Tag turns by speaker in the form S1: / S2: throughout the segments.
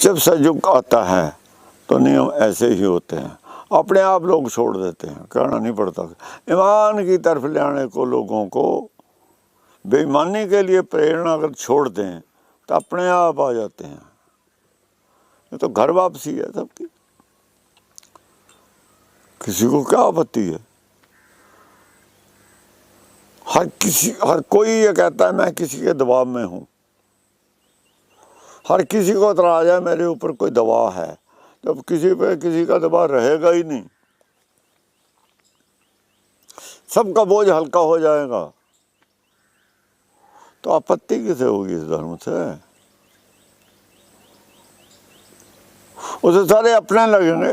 S1: जब सयुग आता है तो नियम ऐसे ही होते हैं। अपने आप लोग छोड़ देते हैं, कहना नहीं पड़ता। ईमान की तरफ़ ले आने को लोगों को बेईमानी के लिए प्रेरणा अगर छोड़ दें तो अपने आप आ जाते हैं। ये तो घर वापसी है सबकी। किसी को क्या आपत्ति है? हर किसी, हर कोई ये कहता है, मैं किसी के दबाव में हूँ। हर किसी को इतराज है मेरे ऊपर कोई दबाव है। जब किसी पे किसी का दबाव रहेगा ही नहीं सबका बोझ हल्का हो जाएगा। तो आपत्ति किसे होगी इस धर्म से? उसे सारे अपने लगेंगे।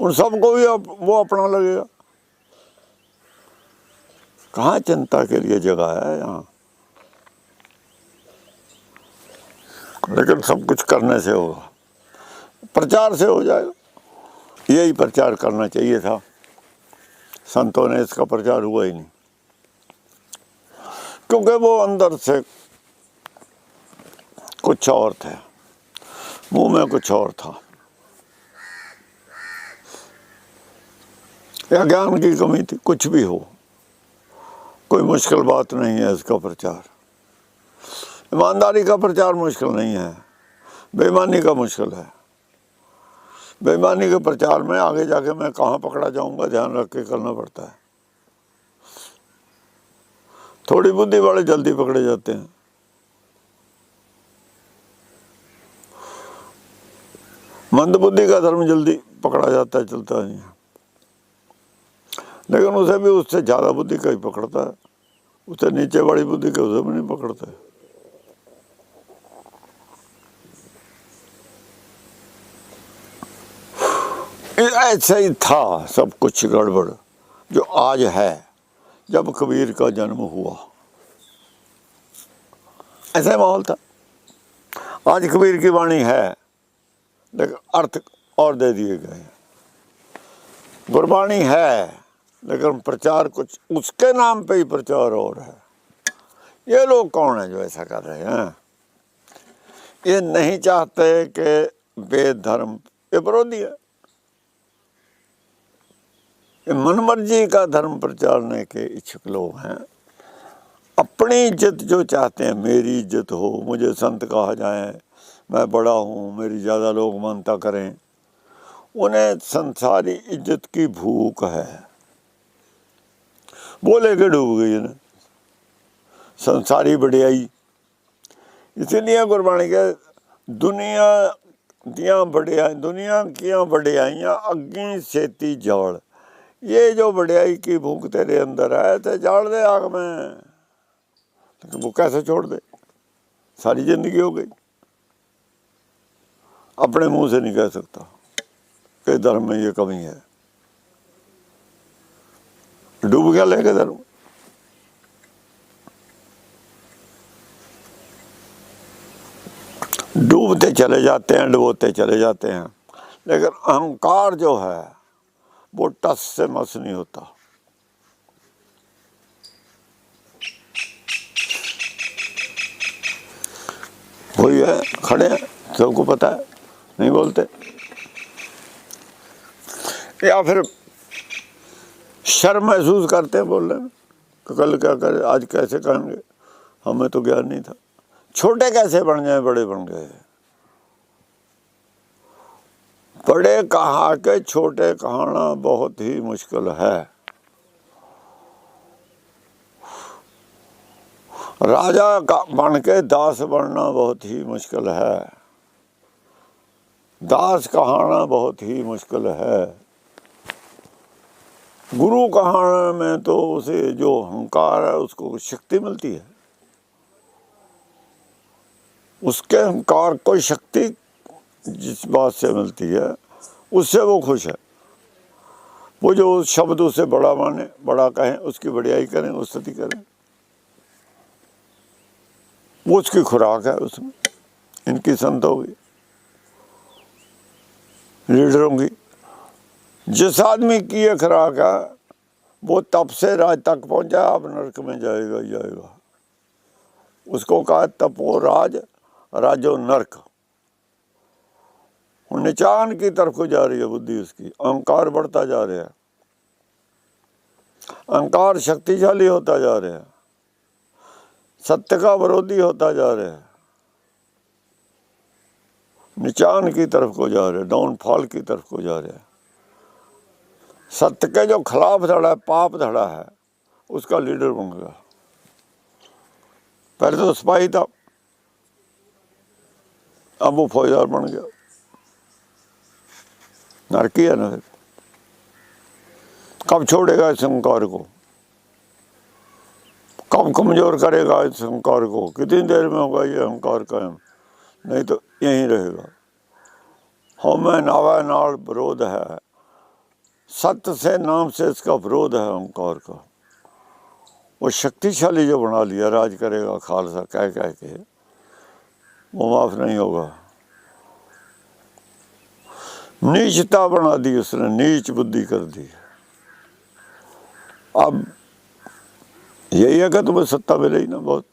S1: उन सबको भी अप, वो अपना लगेगा। कहाँ चिंता के लिए जगह है यहाँ? लेकिन सब कुछ करने से होगा प्रचार से हो जाएगा यही प्रचार करना चाहिए था। संतों ने इसका प्रचार हुआ ही नहीं। क्योंकि वो अंदर से कुछ और थे। मुँह में कुछ और था। या ज्ञान की कमी थी, कुछ भी हो। कोई मुश्किल बात नहीं है इसका प्रचार। ईमानदारी का प्रचार मुश्किल नहीं है। बेईमानी का मुश्किल है। बेईमानी के प्रचार में आगे जाके मैं कहाँ पकड़ा जाऊँगा, ध्यान रख के करना पड़ता है। थोड़ी बुद्धि वाले जल्दी पकड़े जाते हैं। मंद बुद्धि का धर्म जल्दी पकड़ा जाता है, चलता नहीं है। लेकिन उसे भी उससे ज़्यादा बुद्धि का ही पकड़ता है। उससे नीचे वाली बुद्धि का उसे भी नहीं पकड़ता है। ऐसा ही था सब कुछ गड़बड़ जो आज है, जब कबीर का जन्म हुआ। ऐसा माहौल था। आज कबीर की वाणी है, लेकिन अर्थ और दे दिए गए। गुरबाणी है, लेकिन प्रचार कुछ उसके नाम पे ही प्रचार और है। ये लोग कौन है जो ऐसा कर रहे हैं? ये नहीं चाहते कि वेद धर्म ये विरोधी है। मनमर्जी का धर्म प्रचारने के इच्छुक लोग हैं। अपनी इज़्ज़त जो चाहते हैं, मेरी इज़्ज़त हो, मुझे संत कहा जाए, मैं बड़ा हूँ, मेरी ज़्यादा लोग मानता करें, उन्हें संसारी इज़्ज़त की भूख है। बोले के डूब गई ना संसारी बढ़ियाई। इसीलिए गुरबाणी के दुनिया दियाँ बढ़िया दुनिया की बढ़ियाइयाँ अग्गी सेती जड़। ये जो बढ़ियाई की भूख तेरे अंदर है तो जाड़ दे आग में लेकिन वो कैसे छोड़ दे सारी ज़िंदगी हो गई अपने मुँह से नहीं कह सकता कि धर्म में ये कमी है डूब गया लेके धर्म डूबते चले जाते हैं डुबोते चले जाते हैं लेकिन अहंकार जो है वो टस से मस नहीं होता। वही है, खड़े हैं, सबको पता है, नहीं बोलते। या फिर शर्म महसूस करते हैं बोल रहे हैं कि कल क्या करे, आज कैसे कहेंगे, हमें तो ज्ञान नहीं था। छोटे कैसे बन जाए बड़े बन गए। बड़े कहा के छोटे कहना बहुत ही मुश्किल है। राजा का बन के दास बनना बहुत ही मुश्किल है। दास कहाना बहुत ही मुश्किल है। गुरु कहने में तो उसे जो अहंकार है, उसको शक्ति मिलती है। उसके अहंकार को शक्ति जिस बात से मिलती है, उससे वो खुश है। वो जो शब्द उसे बड़ा माने, बड़ा कहें, उसकी बढ़ियाई करें उस्तति करें, वो उसकी खुराक है उसमें, इनकी संतों की लीडरों की जिस आदमी की ये खुराक है, वो तप से राज तक पहुँचा, अब नरक में जाएगा जाएगा। उसको कहा तपो राज, राजो नरक। निचान की तरफ़ को जा रही है बुद्धि उसकी। अहंकार बढ़ता जा रहा है। अहंकार शक्तिशाली होता जा रहा है। सत्य का विरोधी होता जा रहा है। निचान की तरफ़ को जा रहे डाउनफॉल की तरफ़ को जा रहे सत्य के जो खिलाफ धड़ा है, पाप धड़ा है, उसका लीडर बन गया पहले तो सिपाही था। अब वो फौजदार बन गया। नरकी है ना फिर। कब छोड़ेगा इस अहंकार को? कब कमज़ोर करेगा इस अहंकार को? कितनी देर में होगा ये अहंकार कायम? नहीं तो यहीं रहेगा। हमें नावा नाल विरोध है। सत्य से नाम से इसका विरोध है अहंकार का। वो शक्तिशाली जो बना लिया, राज करेगा खालसा कह कह के। वो माफ़ नहीं होगा। नीचता बना दी उसने, नीच बुद्धि कर दी। अब यही है कि तुम्हें सत्ता मिले ही ना बहुत,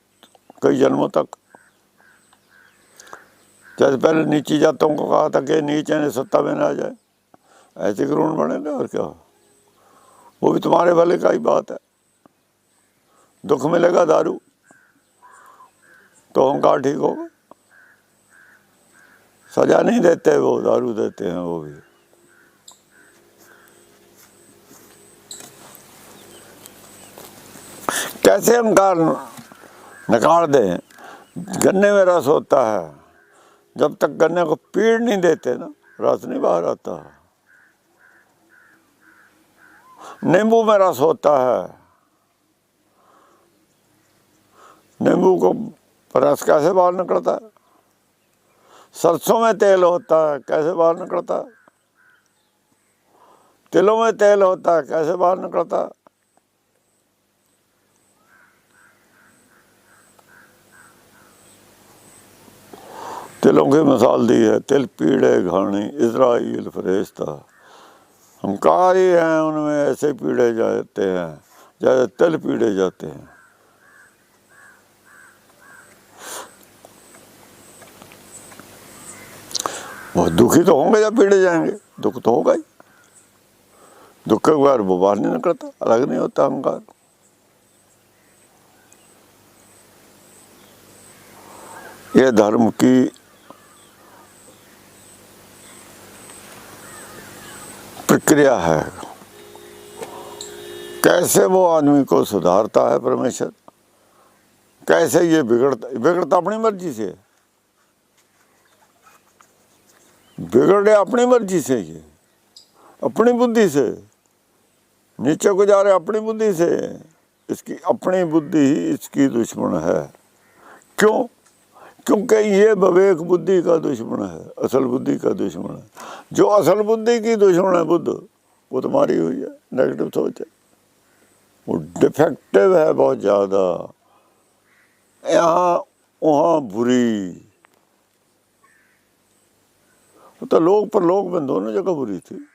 S1: कई जन्मों तक। जैसे पहले नीची जातों को कहा था कि नीचे ने सत्ता में ना आ जाए। ऐसे कानून बनेगा और क्या? वो भी तुम्हारे भले का ही बात है। दुख मिलेगा दारू तो अहंकार ठीक होगा। सजा नहीं देते वो, दारू देते हैं वो भी। कैसे अहंकार निकाल दें? गन्ने में रस होता है। जब तक गन्ने को पीड़ नहीं देते ना, रस नहीं बाहर आता। नींबू में रस होता है। नींबू को रस कैसे बाहर निकलता है? सरसों में तेल होता है कैसे बाहर निकलता है तिलों में तेल होता है कैसे बाहर निकलता है तिलों की मिसाल दी है तिल पीड़े घाणी इसराइल फरेश्ता हंकार ही हैं उनमें ऐसे पीड़े जाते हैं जैसे तिल पीड़े जाते हैं वो दुखी तो होंगे या पीड़े जाएँगे। दुख तो होगा ही। दुख के वो बाहर नहीं निकलता, अलग नहीं होता अहंकार। ये धर्म की प्रक्रिया है। कैसे वो आदमी को सुधारता है परमेश्वर? कैसे ये बिगड़ता बिगड़ता अपनी मर्ज़ी से? बिगड़ अपनी मर्ज़ी से ये, अपनी बुद्धि से। नीचे को जा रहे अपनी बुद्धि से, इसकी अपनी बुद्धि ही इसकी दुश्मन है। क्यों? क्योंकि ये विवेक बुद्धि का दुश्मन है, असल बुद्धि का दुश्मन है। जो असल बुद्धि की दुश्मन है बुद्ध, वो तुम्हारी हुई है नेगेटिव सोच है। वो डिफेक्टिव है बहुत ज़्यादा। यहाँ, वहाँ बुरी। तो लोग पर लोग में दोनों जगह बुरी थी।